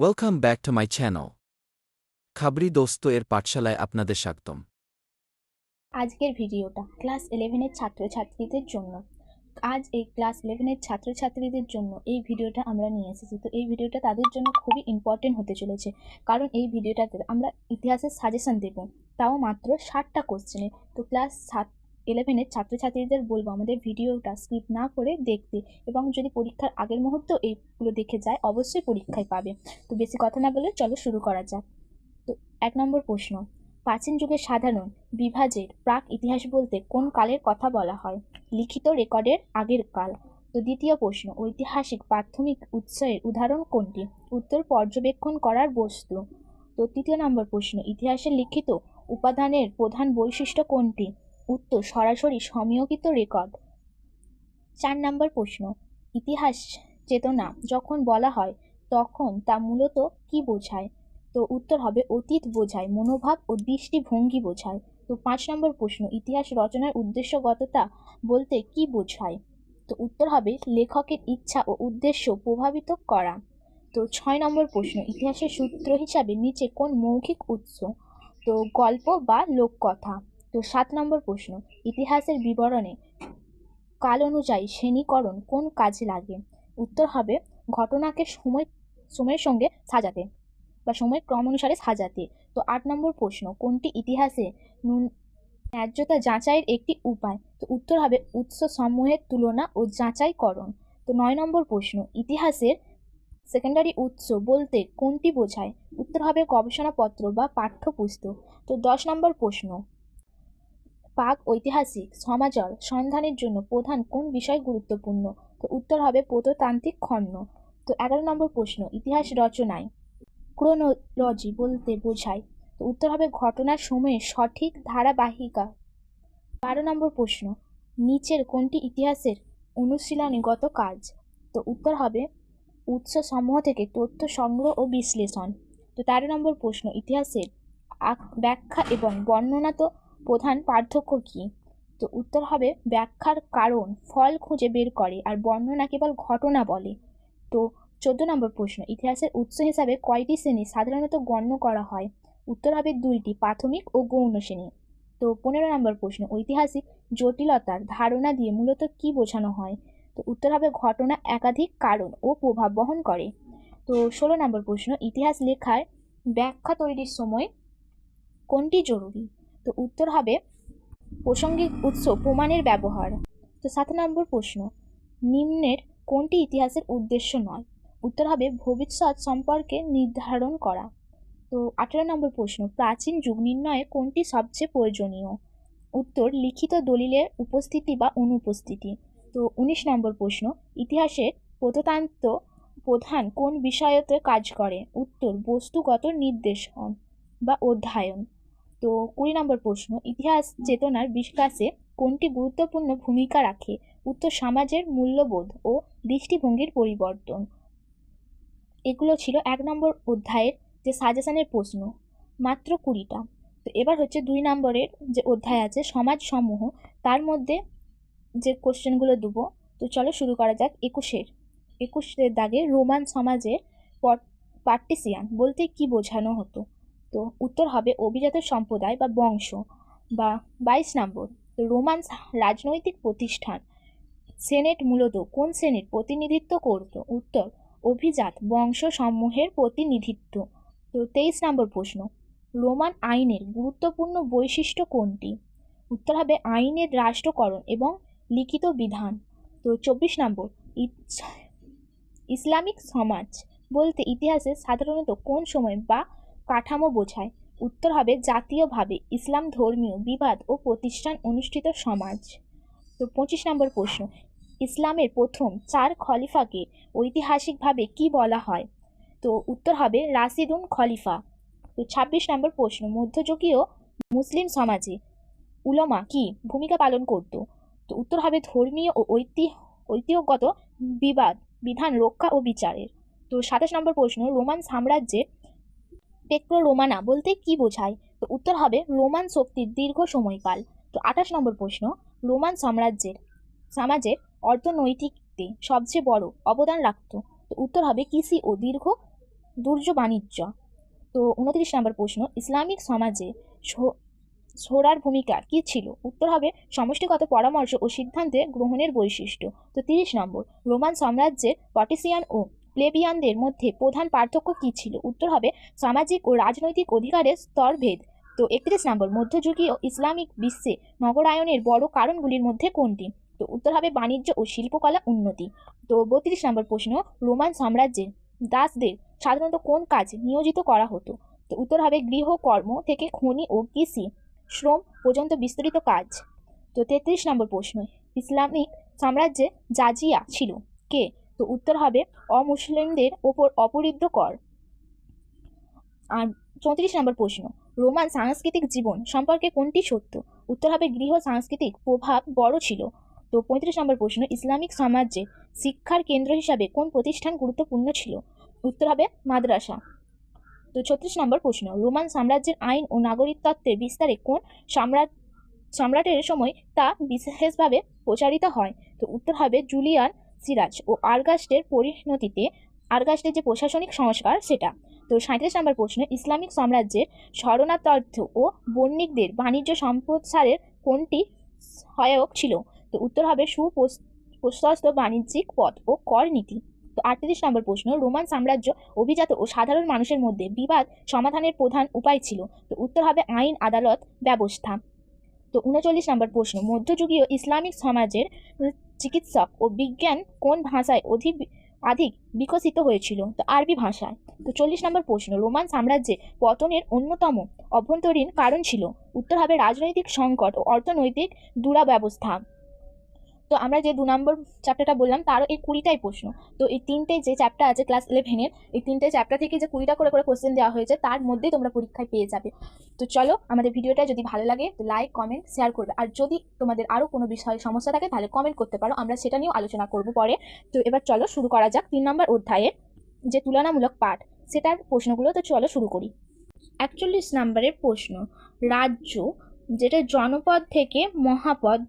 Welcome back to my channel Khabri Dost এর পাঠশালায় আপনাদের স্বাগতম আজকের ভিডিওটা ক্লাস ইলেভেনের ছাত্রছাত্রীদের জন্য। আজ এই ক্লাস ইলেভেনের ছাত্রছাত্রীদের জন্য এই ভিডিওটা আমরা নিয়ে এসেছি। তো এই ভিডিওটা তাদের জন্য খুবই ইম্পর্টেন্ট হতে চলেছে। কারণ এই ভিডিওটাতে আমরা ইতিহাসের সাজেশন দেব। তাও মাত্র ষাটটা কোশ্চেনে তো ক্লাস সাত ইলেভেনের ছাত্রছাত্রীদের বলব আমাদের ভিডিওটা স্কিপ না করে দেখতে এবং যদি পরীক্ষার আগের মুহূর্ত এইগুলো দেখে যায়, অবশ্যই পরীক্ষায় পাবে। তো বেশি কথা না বলে চলো শুরু করা যাক। তো এক নম্বর প্রশ্ন, প্রাচীন যুগে সাধারণ বিভাজের প্রাক ইতিহাস বলতে কোন কালের কথা বলা হয়? লিখিত রেকর্ডের আগের কাল। তো দ্বিতীয় প্রশ্ন, ঐতিহাসিক প্রাথমিক উৎসের উদাহরণ কোনটি? উত্তর, পর্যবেক্ষণ করার বস্তু। তো তৃতীয় নম্বর প্রশ্ন ইতিহাসের লিখিত উপাদানের প্রধান বৈশিষ্ট্য কোনটি? উত্তর সরাসরি সমীকৃত রেকর্ড চার নম্বর প্রশ্ন, ইতিহাস চেতনা যখন বলা হয়, তখন তা মূলত কি বোঝায়? তো উত্তর হবে অতীত বোঝায়, মনোভাব ও দৃষ্টিভঙ্গি বোঝায়। তো পাঁচ নম্বর প্রশ্ন, ইতিহাস রচনার উদ্দেশ্যগততা বলতে কি বোঝায়? তো উত্তর হবে লেখকের ইচ্ছা ও উদ্দেশ্য প্রভাবিত করা। তো ছয় নম্বর প্রশ্ন, ইতিহাসের সূত্র হিসাবে নিচে কোন মৌখিক উৎস? তো গল্প বা লোককথা। তো সাত নম্বর প্রশ্ন, ইতিহাসের বিবরণে কাল অনুযায়ী শ্রেণীকরণ কোন কাজে লাগে? উত্তর হবে, ঘটনাকে সময়, সময়ের সঙ্গে সাজাতে বা সময় ক্রম অনুসারে সাজাতে। তো আট নম্বর প্রশ্ন, কোনটি ইতিহাসে ন্যায্যতা যাচাইয়ের একটি উপায়? তো উত্তর হবে, উৎস সমূহের তুলনা ও যাচাইকরণ। তো নয় নম্বর প্রশ্ন, ইতিহাসের সেকেন্ডারি উৎস বলতে কোনটি বোঝায়? উত্তর হবে, গবেষণাপত্র বা পাঠ্যপুস্তক। তো দশ নম্বর প্রশ্ন পাক ঐতিহাসিক সমাজর সন্ধানের জন্য প্রধান কোন বিষয় গুরুত্বপূর্ণ? তো উত্তর হবে প্রত্নতান্ত্রিক খণ্ড তো এগারো নম্বর প্রশ্ন, ইতিহাস রচনায় ক্রোনোলজি বলতে বোঝায়। তো উত্তর হবে ঘটনার সময়ে সঠিক ধারাবাহিকা। বারো নম্বর প্রশ্ন, নিচের কোনটি ইতিহাসের অনুশীলনীগত কাজ? তো উত্তর হবে উৎস সমূহ থেকে তথ্য সংগ্রহ ও বিশ্লেষণ। তো তেরো নম্বর প্রশ্ন, ইতিহাসের ব্যাখ্যা এবং বর্ণনা তো প্রধান পার্থক্য কী? তো উত্তর হবে, ব্যাখ্যার কারণ ফল খুঁজে বের করে আর বর্ণনা কেবল ঘটনা বলে। তো চোদ্দ নম্বর প্রশ্ন, ইতিহাসের উৎস হিসাবে কয়টি শ্রেণি সাধারণত গণ্য করা হয়? উত্তর হবে দুইটি, প্রাথমিক ও গৌণ শ্রেণি। তো পনেরো নম্বর প্রশ্ন, ঐতিহাসিক জটিলতার ধারণা দিয়ে মূলত কি বোঝানো হয়? তো উত্তর হবে, ঘটনা একাধিক কারণ ও প্রভাব বহন করে। তো ষোলো নম্বর প্রশ্ন, ইতিহাস লেখার ব্যাখ্যা তৈরির সময় কোনটি জরুরি? তো উত্তর হবে প্রসঙ্গিক উৎস প্রমাণের ব্যবহার। তো সাত নম্বর প্রশ্ন, নিম্নের কোনটি ইতিহাসের উদ্দেশ্য নয়? উত্তর হবে ভবিষ্যৎ সম্পর্কে নির্ধারণ করা। তো আঠেরো নম্বর প্রশ্ন, প্রাচীন যুগ নির্ণয়ে কোনটি সবচেয়ে প্রয়োজনীয়? উত্তর, লিখিত দলিলের উপস্থিতি বা অনুপস্থিতি। তো উনিশ নম্বর প্রশ্ন, ইতিহাসের প্রত্নতান্ত্র প্রধান কোন বিষয়তে কাজ করে? উত্তর, বস্তুগত নির্দেশন বা অধ্যয়ন। তো কুড়ি নম্বর প্রশ্ন, ইতিহাস চেতনার বিকাশে কোনটি গুরুত্বপূর্ণ ভূমিকা রাখে? উত্তর, সমাজের মূল্যবোধ ও দৃষ্টিভঙ্গির পরিবর্তন। এগুলো ছিল এক নম্বর অধ্যায়ের যে সাজেশনের প্রশ্ন, মাত্র কুড়িটা। তো এবার হচ্ছে দুই নম্বরের যে অধ্যায় আছে সমাজ সমূহ তার মধ্যে যে কোশ্চেনগুলো দেবো, তো চলো শুরু করা যাক একুশের। একুশের দাগে রোমান সমাজে পার্টিসিয়ান বলতে কি বোঝানো হতো? তো উত্তর হবে অভিজাত সম্প্রদায় বা বংশ বা বাইশ নম্বর রোমান রাজনৈতিক প্রতিষ্ঠান। সেনেট মূলত কোন শ্রেণির প্রতিনিধিত্ব করত? উত্তর, অভিজাত বংশ সমূহের প্রতিনিধিত্ব। তো তেইশ নম্বর প্রশ্ন, রোমান আইনের গুরুত্বপূর্ণ বৈশিষ্ট্য কোনটি? উত্তর হবে আইনের রাষ্ট্রকরণ এবং লিখিত বিধান। তো চব্বিশ নম্বর ইসলামিক সমাজ বলতে ইতিহাসে সাধারণত কোন সময় বা কাঠামো বোঝায়। উত্তর হবে জাতীয়ভাবে ইসলাম ধর্মীয় বিবাদ ও প্রতিষ্ঠান অনুষ্ঠিত সমাজ। তো পঁচিশ নম্বর প্রশ্ন, ইসলামের প্রথম চার খলিফাকে ঐতিহাসিকভাবে কি বলা হয়? তো উত্তর হবে রাশিদুন খলিফা। তো ছাব্বিশ নম্বর প্রশ্ন, মধ্যযুগীয় মুসলিম সমাজে উলমা কি ভূমিকা পালন করত? তো উত্তর হবে ধর্মীয় ও ঐতিহ্য ঐতিহ্যগত বিবাদ, বিধান রক্ষা ও বিচারের। তো সাতাশ নম্বর প্রশ্ন, রোমান সাম্রাজ্যের পেক্রো রোমানা বলতে কি বোঝায়? তো উত্তর হবে রোমান শক্তির দীর্ঘ সময়কাল। তো আঠাশ নম্বর প্রশ্ন রোমান সাম্রাজ্যের সমাজের অর্থনৈতিকতে সবচেয়ে বড় অবদান রাখত। তো উত্তর হবে কৃষি ও দীর্ঘ দুর্য বাণিজ্য। তো উনত্রিশ নম্বর প্রশ্ন, ইসলামিক সমাজে সোরার ভূমিকা কী ছিল? উত্তর হবে সমষ্টিগত পরামর্শ ও সিদ্ধান্তে গ্রহণের বৈশিষ্ট্য। তো তিরিশ নম্বর রোমান সাম্রাজ্যের পটিসিয়ান ও প্লেবিয়ানদের মধ্যে প্রধান পার্থক্য কী ছিল? উত্তর হবে, সামাজিক ও রাজনৈতিক অধিকারের স্তরভেদ। তো একত্রিশ নম্বর, মধ্যযুগীয় ইসলামিক বিশ্বে নগরায়নের বড় কারণগুলির মধ্যে কোনটি? তো উত্তর হবে, বাণিজ্য ও শিল্পকলা উন্নতি। তো বত্রিশ নম্বর প্রশ্ন, রোমান সাম্রাজ্যে দাসদের সাধারণত কোন কাজ নিয়োজিত করা হতো? তো উত্তর হবে, গৃহকর্ম থেকে খনি ও কৃষি শ্রম পর্যন্ত বিস্তৃত কাজ। তো তেত্রিশ নম্বর প্রশ্ন, ইসলামিক সাম্রাজ্যে জাজিয়া ছিল কে? তো উত্তর হবে অমুসলিমদের ওপর অপরিদ্ধ কর। আর চৌত্রিশ নম্বর প্রশ্ন, রোমান সাংস্কৃতিক জীবন সম্পর্কে কোনটি সত্য? উত্তর হবে গৃহ সাংস্কৃতিক প্রভাব বড় ছিল। তো পঁয়ত্রিশ নম্বর প্রশ্ন, ইসলামিক সমাজে শিক্ষার কেন্দ্র হিসাবে কোন প্রতিষ্ঠান গুরুত্বপূর্ণ ছিল? উত্তর হবে মাদ্রাসা। তো ছত্রিশ নম্বর প্রশ্ন, রোমান সাম্রাজ্যের আইন ও নাগরিকতত্ত্বের বিস্তারে কোন সম্রাট, সম্রাটের সময় তা বিশেষভাবে প্রচারিত হয়? তো উত্তর হবে জুলিয়ান সিরাজ ও আর্গাস্টের পরিণতিতে আর্গাস্টের যে প্রশাসনিক সংস্কার সেটা। তো সাঁত্রিশ নম্বর প্রশ্ন, ইসলামিক সাম্রাজ্যের শরণার্থ ও বণিকদের বাণিজ্য সম্প্রসারের কোনটি সহায়ক ছিল? তো উত্তর হবে সুপ্রশস্ত বাণিজ্যিক পথ ও কর নীতি। তো আটত্রিশ নম্বর প্রশ্ন, রোমান সাম্রাজ্য অভিজাত ও সাধারণ মানুষের মধ্যে বিবাদ সমাধানের প্রধান উপায় ছিল? তো উত্তর হবে আইন, আদালত, ব্যবস্থা। তো উনচল্লিশ নম্বর প্রশ্ন, মধ্যযুগীয় ইসলামিক সমাজের চিকিৎসক ও বিজ্ঞান কোন ভাষায় অধিক অধিক বিকশিত হয়েছিল? তো আরবি ভাষায় তো চল্লিশ নম্বর প্রশ্ন, রোমান সাম্রাজ্যে পতনের অন্যতম অভ্যন্তরীণ কারণ ছিল? উত্তর হবে রাজনৈতিক সংকট ও অর্থনৈতিক দুরাব্যবস্থা তো আমরা যে দু নম্বর চ্যাপ্টারটা বললাম, তারও এই কুড়িটাই প্রশ্ন। তো এই তিনটে যে চ্যাপ্টার আছে ক্লাস ইলেভেনের এই তিনটে চ্যাপ্টার থেকে যে কুড়িটা করে করে কোশ্চেন দেওয়া হয়েছে, তার মধ্যেই তোমরা পরীক্ষায় পেয়ে যাবে। তো চলো, আমাদের ভিডিওটা যদি ভালো লাগে, তো লাইক কমেন্ট শেয়ার করবে। আর যদি তোমাদের আরও কোনো বিষয়ে, সমস্যা থাকে, তাহলে কমেন্ট করতে পারো। আমরা সেটা নিয়েও আলোচনা করব পরে। তো এবার চলো শুরু করা যাক তিন নম্বর অধ্যায়ের যে তুলনামূলক পাঠ। সেটার প্রশ্নগুলো, তো চলো শুরু করি। একচল্লিশ নম্বরের প্রশ্ন, রাজ্য, যেটা জনপদ থেকে মহাপদ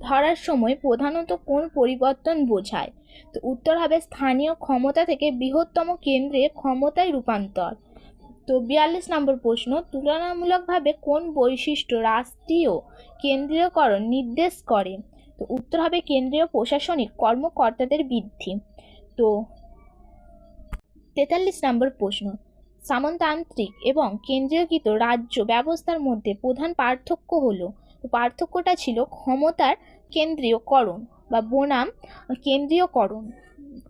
ধরার সময় প্রধানত কোন পরিবর্তন বোঝায়? তো উত্তর হবে স্থানীয় ক্ষমতা থেকে বৃহত্তম কেন্দ্রে ক্ষমতায় রূপান্তর। তো বিয়াল্লিশ নম্বর প্রশ্ন, তুলনামূলকভাবে কোন বৈশিষ্ট্য রাষ্ট্রীয় কেন্দ্রীয়করণ নির্দেশ করে? তো উত্তর হবে কেন্দ্রীয় প্রশাসনিক কর্মকর্তাদের বৃদ্ধি। তো তেতাল্লিশ নম্বর প্রশ্ন সামন্তান্ত্রিক এবং কেন্দ্রীয়কৃত রাজ্য ব্যবস্থার মধ্যে প্রধান পার্থক্য হলো পার্থক্যটা ছিল ক্ষমতার কেন্দ্রীয়করণ বা বনাম কেন্দ্রীয়করণ।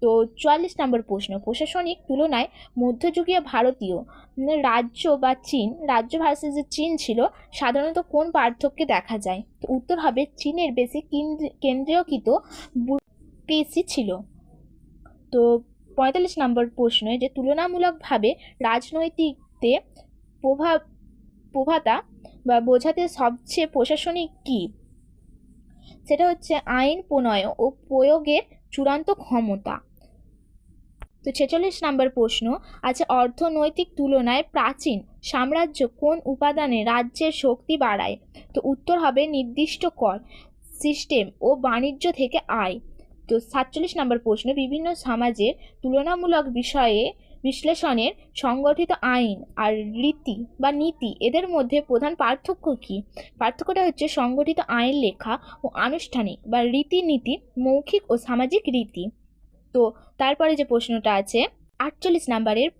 তো চুয়াল্লিশ নম্বর প্রশ্ন, প্রশাসনিক তুলনায় মধ্যযুগীয় ভারতীয় রাজ্য বা চীন, রাজ্য ভার্সেস যে চীন ছিল, সাধারণত কোন পার্থক্যে দেখা যায়? তো উত্তর হবে চীনের বেশি কেন্দ্র- কেন্দ্রীয়কৃত ব্যুরোক্রেসি ছিল। তো পঁয়তাল্লিশ নম্বর প্রশ্নে যে তুলনামূলকভাবে রাজনৈতিকতে প্রভাব প্রভাতা বা বোঝাতে সবচেয়ে প্রশাসনিক কী? সেটা হচ্ছে আইন প্রণয় ও প্রয়োগের চূড়ান্ত ক্ষমতা। তো ছেচল্লিশ নম্বর প্রশ্ন আছে অর্থনৈতিক তুলনায় প্রাচীন সাম্রাজ্য কোন উপাদানে রাজ্যের শক্তি বাড়ায়? তো উত্তর হবে নির্দিষ্ট কর, সিস্টেম ও বাণিজ্য থেকে আয়। তো সাতচল্লিশ নম্বর প্রশ্ন, বিভিন্ন সমাজের তুলনামূলক বিষয়ে বিশ্লেষণের সংগঠিত আইন আর রীতি বা নীতি, এদের মধ্যে প্রধান পার্থক্য কী? পার্থক্যটা হচ্ছে সংগঠিত আইন লেখা ও আনুষ্ঠানিক বা রীতিনীতি, মৌখিক ও সামাজিক রীতি। তো তারপরে যে প্রশ্নটা আছে, আটচল্লিশ নাম্বারের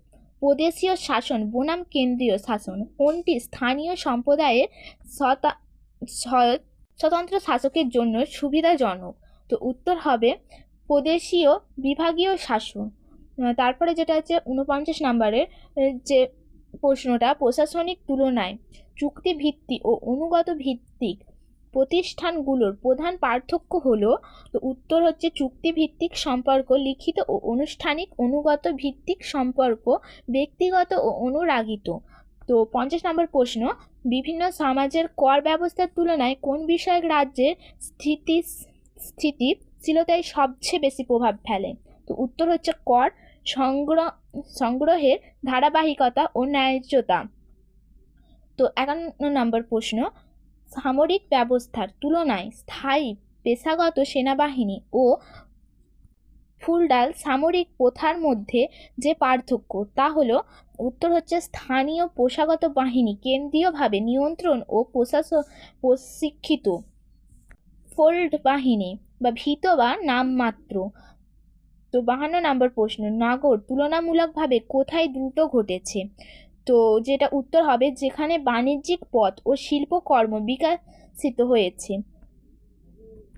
প্রদেশীয় শাসন, বনাম কেন্দ্রীয় শাসন, কোনটি স্থানীয় সম্প্রদায়ের স্বতা স্বতন্ত্র শাসকের জন্য সুবিধাজনক? তো উত্তর হবে প্রদেশীয় বিভাগীয় শাসন। তারপরে যেটা আছে উনপঞ্চাশ নাম্বারের যে প্রশ্নটা, প্রশাসনিক তুলনায় চুক্তিভিত্তি ও অনুগত ভিত্তিক প্রতিষ্ঠানগুলোর প্রধান পার্থক্য হলো, তো উত্তর হচ্ছে চুক্তিভিত্তিক সম্পর্ক, লিখিত ও আনুষ্ঠানিক অনুগত ভিত্তিক সম্পর্ক, ব্যক্তিগত ও অনুরাগিত। তো পঞ্চাশ নম্বর প্রশ্ন, বিভিন্ন সমাজের কর ব্যবস্থার তুলনায় কোন বিষয়ক রাজ্যের স্থিতি স্থিতিশীলতায় সবচেয়ে বেশি প্রভাব ফেলে? তো উত্তর হচ্ছে কর, সংগ্রহ, সংগ্রহের ধারাবাহিকতা ও ন্যায্যতা। তো একান্ন নম্বর প্রশ্ন, সামরিক ব্যবস্থার তুলনায় স্থায়ী পেশাগত সেনাবাহিনী ও ফুলডাল সামরিক প্রথার মধ্যে যে পার্থক্য, তা হলো উত্তর হচ্ছে স্থানীয় পেশাগত বাহিনী কেন্দ্রীয়ভাবে নিয়ন্ত্রণ ও প্রশাসন প্রশিক্ষিত। ফোল্ড বাহিনী বা ভীত বা নামমাত্র। তো বাহান্ন নম্বর প্রশ্ন, নগর তুলনামূলকভাবে কোথায় দ্রুত ঘটেছে? তো যেটা উত্তর হবে, যেখানে বাণিজ্যিক পথ ও শিল্পকর্ম বিকশিত হয়েছে।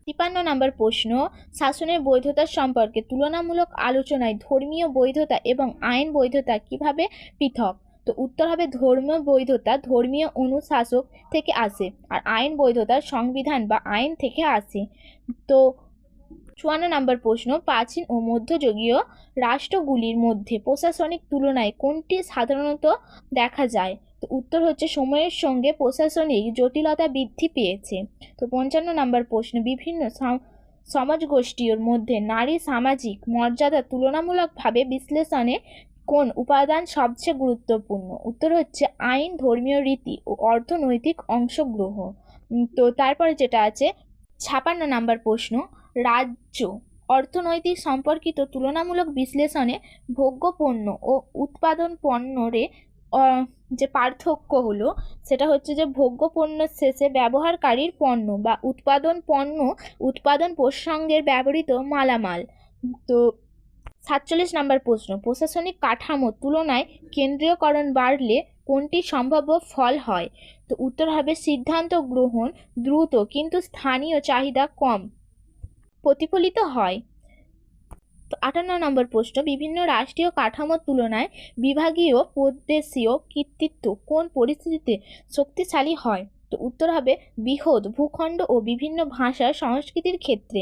তিপান্ন নম্বর প্রশ্ন, শাসনের বৈধতা সম্পর্কে তুলনামূলক আলোচনায় ধর্মীয় বৈধতা এবং আইন বৈধতা কীভাবে পৃথক? তো উত্তর হবে, ধর্মীয় বৈধতা ধর্মীয় অনুশাসক থেকে আসে আর আইন বৈধতা সংবিধান বা আইন থেকে আসে। তো চুয়ান্ন নম্বর প্রশ্ন, প্রাচীন ও মধ্যযুগীয় রাষ্ট্রগুলির মধ্যে প্রশাসনিক তুলনায় কোনটি সাধারণত দেখা যায়? তো উত্তর হচ্ছে সময়ের সঙ্গে প্রশাসনিক জটিলতা বৃদ্ধি পেয়েছে। তো পঞ্চান্ন নম্বর প্রশ্ন, বিভিন্ন সম- সমাজগোষ্ঠীর মধ্যে নারী সামাজিক মর্যাদা তুলনামূলকভাবে বিশ্লেষণে কোন উপাদান সবচেয়ে গুরুত্বপূর্ণ? উত্তর হচ্ছে আইন, ধর্মীয় রীতি ও অর্থনৈতিক অংশগ্রহণ তো তারপরে যেটা আছে, ছাপান্ন নাম্বার প্রশ্ন রাজ্য অর্থনৈতিক সম্পর্কিত তুলনামূলক বিশ্লেষণে ভোগ্য পণ্য ও উৎপাদন পণ্যরে যে পার্থক্য হলো, সেটা হচ্ছে যে ভোগ্য পণ্যের শেষে ব্যবহারকারীর পণ্য বা উৎপাদন পণ্য, উৎপাদন প্রসঙ্গের ব্যবহৃত মালামাল। তো সাতচল্লিশ নম্বর প্রশ্ন, প্রশাসনিক কাঠামোর তুলনায় কেন্দ্রীয়করণ বাড়লে কোনটি সম্ভাব্য ফল হয়? তো উত্তর হবে সিদ্ধান্ত গ্রহণ দ্রুত, কিন্তু স্থানীয় চাহিদা কম। প্রতিফলিত হয়। আটান্ন নম্বর প্রশ্ন, বিভিন্ন রাষ্ট্রীয় কাঠামোর তুলনায় বিভাগীয়, প্রদেশীয় কর্তৃত্ব কোন পরিস্থিতিতে শক্তিশালী হয়? তো উত্তর হবে বৃহৎ, ভূখণ্ড ও বিভিন্ন ভাষা সংস্কৃতির ক্ষেত্রে।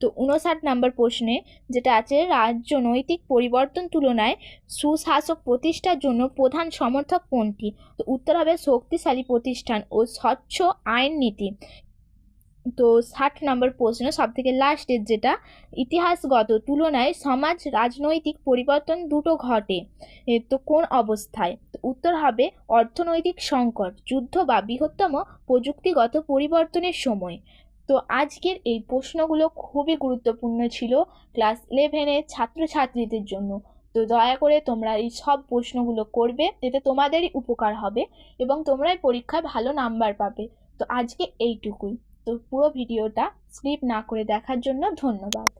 তো উনষাট নম্বর প্রশ্নে, যেটা আছে রাজ্য নৈতিক পরিবর্তন তুলনায় সুশাসক প্রতিষ্ঠার জন্য প্রধান সমর্থক কোনটি? তো উত্তর হবে শক্তিশালী প্রতিষ্ঠান ও স্বচ্ছ আইন নীতি। তো ষাট নম্বর প্রশ্ন সব থেকে লাস্টের যেটা, ইতিহাসগত তুলনায় সমাজ, রাজনৈতিক পরিবর্তন দুটো ঘটে তো কোন অবস্থায়? তো উত্তর হবে অর্থনৈতিক সংকট, যুদ্ধ বা বৃহত্তম প্রযুক্তিগত পরিবর্তনের সময়। তো আজকের এই প্রশ্নগুলো খুবই গুরুত্বপূর্ণ ছিল ক্লাস ইলেভেনের ছাত্রছাত্রীদের জন্য। তো দয়া করে তোমরা এই সব প্রশ্নগুলো করবে, এতে তোমাদেরই উপকার হবে এবং তোমরাই পরীক্ষায় ভালো নাম্বার পাবে। তো আজকে এইটুকুই। তো পুরো ভিডিওটা স্লিপ না করে দেখার জন্য ধন্যবাদ।